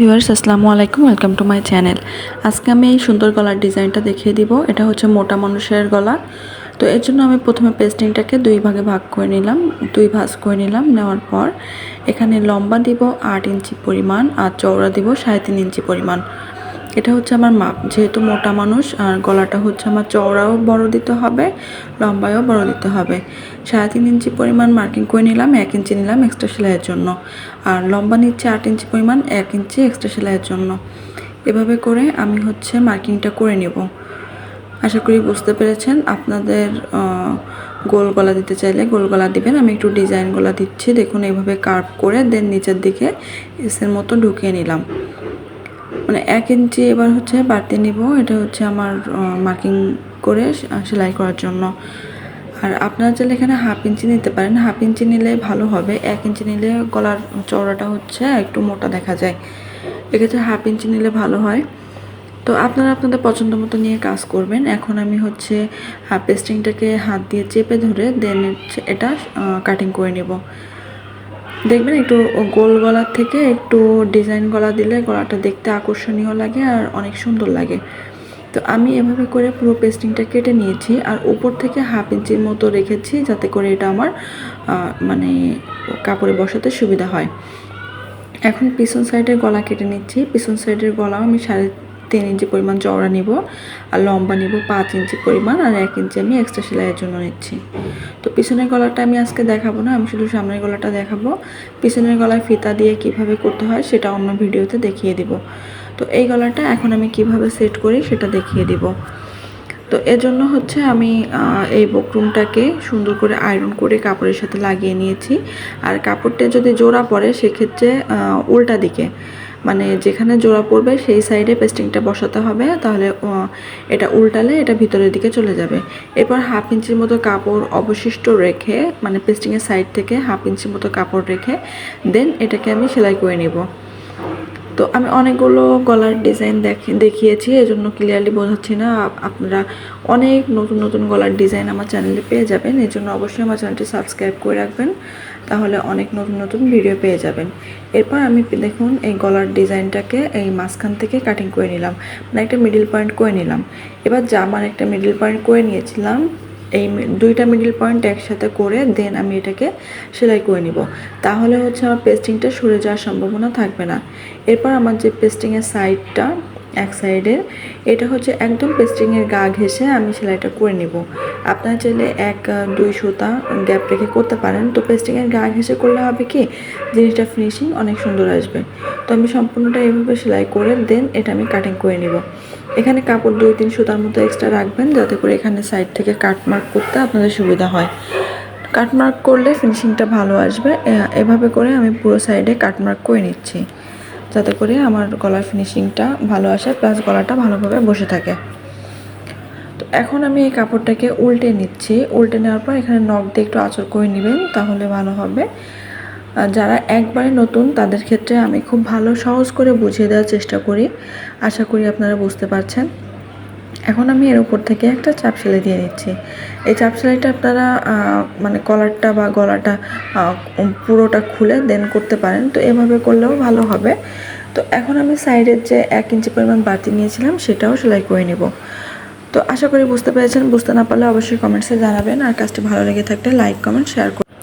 Viewers, আসসালামু আলাইকুম, welcome to my channel. আজকে আমি এই সুন্দর গলার ডিজাইনটা দেখিয়ে দিব। এটা হচ্ছে মোটা মানুষের গলা। তো এর জন্য আমি প্রথমে পেস্টিংটাকে দুই ভাগে ভাগ করে নিলাম, দুই ভাঁজ করে নিলাম নেওয়ার পর এখানে লম্বা দিব আট ইঞ্চি পরিমাণ আর চওড়া দিব সাড়ে তিন ইঞ্চি পরিমাণ। এটা হচ্ছে আমার মাপ যেহেতু মোটা মানুষ, আর গলাটা হচ্ছে আমার চওড়াও বড় দিতে হবে লম্বায়ও বড় দিতে হবে। সাড়ে তিন ইঞ্চি পরিমাণ মার্কিং করে নিলাম, এক ইঞ্চি নিলাম এক্সট্রা সেলাইয়ের জন্য। আর লম্বা নিচ্ছে আট ইঞ্চি পরিমাণ, এক ইঞ্চি এক্সট্রা সেলাইয়ের জন্য। এভাবে করে আমি হচ্ছে মার্কিংটা করে নেব। আশা করি বুঝতে পেরেছেন, আপনাদের গোল গলা দিতে চাইলে গোল গলা দিবেন। আমি একটু ডিজাইন গলা দিচ্ছি, দেখুন এইভাবে কার্ভ করে, দেন নিচের দিকে এসের মতো ঢুকিয়ে নিলাম। মানে এক ইঞ্চি এবার হচ্ছে বাড়তি নিব। এটা হচ্ছে আমার মার্কিং করে সেলাই করার জন্য। আর আপনারা চাইলে এখানে হাফ ইঞ্চি নিতে পারেন। হাফ ইঞ্চি নিলে ভালো হবে। এক ইঞ্চি নিলে গলার চওড়াটা হচ্ছে একটু মোটা দেখা যায়। এক্ষেত্রে হাফ ইঞ্চি নিলে ভালো হয়। তো আপনারা আপনাদের পছন্দ মতো নিয়ে কাজ করবেন। এখন আমি হচ্ছে হাফ পেস্টিংটাকে হাত দিয়ে চেপে ধরে দেন এটা কাটিং করে নেব। দেখবেন একটু গোল গলার থেকে একটু ডিজাইন গলা দিলে গলাটা দেখতে আকর্ষণীয় লাগে আর অনেক সুন্দর লাগে। তো আমি এভাবে করে পুরো পেস্টিংটা কেটে নিয়েছি আর উপর থেকে হাফ ইঞ্চির মতো রেখেছি যাতে করে এটা আমার মানে কাপড়ে বসাতে সুবিধা হয়। এখন পিছন সাইডের গলা কেটে নিচ্ছি। পিছন সাইডের গলাও আমি সাড়ে তিন ইঞ্চি পরিমাণ চওড়া নিব আর লম্বা নিব পাঁচ ইঞ্চি পরিমাণ আর এক ইঞ্চি আমি এক্সট্রা সেলাইয়ের জন্য নিচ্ছি। পিছনের গলাটা আমি আজকে দেখাবো না, আমি শুধু সামনের গলাটা দেখাবো। পিছনের গলায় ফিতা দিয়ে কীভাবে করতে হয় সেটা অন্য ভিডিওতে দেখিয়ে দিব। তো এই গলাটা এখন আমি কীভাবে সেট করি সেটা দেখিয়ে দিব। তো এজন্য হচ্ছে আমি এই বকরুমটাকে সুন্দর করে আয়রন করে কাপড়ের সাথে লাগিয়ে নিয়েছি। আর কাপড়টা যদি জোড়া পড়ে সেক্ষেত্রে উল্টা দিকে। মানে যেখানে জোড়া পড়বে সেই সাইডে পেস্টিংটা বসাতে হবে, তাহলে এটা উল্টালে এটা ভিতরের দিকে চলে যাবে। এরপর হাফ ইঞ্চির মতো কাপড় অবশিষ্ট রেখে মানে পেস্টিংয়ের সাইড থেকে হাফ ইঞ্চির মতো কাপড় রেখে দেন এটাকে আমি সেলাই করে নেব। তো আমি অনেকগুলো গলার ডিজাইন দেখে, দেখিয়েছি, এজন্য ক্লিয়ারলি বোঝাচ্ছি না। আপনারা অনেক নতুন নতুন গলার ডিজাইন আমার চ্যানেলে পেয়ে যাবেন। এই জন্য অবশ্যই আমার চ্যানেলটি সাবস্ক্রাইব করে রাখবেন, তাহলে অনেক নতুন নতুন ভিডিও পেয়ে যাবেন। এরপর আমি দেখুন, এই গলার ডিজাইনটাকে এই মাঝখান থেকে কাটিং করে নিলাম। মানে একটা মিডিল পয়েন্ট করে নিলাম। এবার জামার একটা মিডিল পয়েন্ট করে নিয়েছিলাম। এই দুইটা মিডিল পয়েন্ট একসাথে করে দেন আমি এটাকে সেলাই করে নিব। তাহলে হচ্ছে আমার পেস্টিংটা সরে যাওয়ার সম্ভাবনা থাকবে না। এরপর আমার যে পেস্টিংয়ের সাইডটা এক সাইডের এটা হচ্ছে একদম পেস্টিংয়ের গা ঘেঁষে আমি সেলাইটা করে নিব। আপনারা চাইলে এক দুই সুতা গ্যাপ রেখে করতে পারেন। তো পেস্টিংয়ের গা ঘেঁষে করলে হবে কি? জিনিসটা ফিনিশিং অনেক সুন্দর আসবে। তো আমি সম্পূর্ণটা এইভাবে সেলাই করে দেন এটা আমি কাটিং করে নিব। এখানে কাপড় দুই, তিন সুতার মতো এক্সট্রা রাখবেন যাতে করে এখানে সাইড থেকে কাট মার্ক করতে আপনাদের সুবিধা হয়। কাট মার্ক করলে ফিনিশিংটা ভালো আসবে। এভাবে করে আমি পুরো সাইডে কাট মার্ক করে নিচ্ছি। যাতে করে আমার গলার ফিনিশিংটা ভালো আসে প্লাস গলাটা ভালোভাবে বসে থাকে। তো এখন আমি এই কাপড়টাকে উল্টে নিচ্ছি। উল্টে নেওয়ার পর এখানে নখ দিয়ে একটু আঁচড় করে নেবেন, তাহলে ভালো হবে। আর যারা একবারে নতুন, তাদের ক্ষেত্রে আমি খুব ভালো সহজ করে বুঝিয়ে দেওয়ার চেষ্টা করি। আশা করি আপনারা বুঝতে পারছেন। এখন আমি এর উপর থেকে একটা চাপ সেলাই দিয়ে দিচ্ছি। এই চাপ সেলাইটা আপনারা মানে কলারটা বা গলাটা পুরোটা খুলে দেন করতে পারেন। তো এভাবে করলেও ভালো হবে। তো এখন আমি সাইডের যে এক ইঞ্চি পরিমাণ বাড়তি নিয়েছিলাম, সেটাও সেলাই করে নেব। তো আশা করি বুঝতে পেরেছেন। বুঝতে না পারলে অবশ্যই কমেন্টসে জানাবেন। আর কাজটি ভালো লেগে থাকলে লাইক, কমেন্ট, শেয়ার করুন।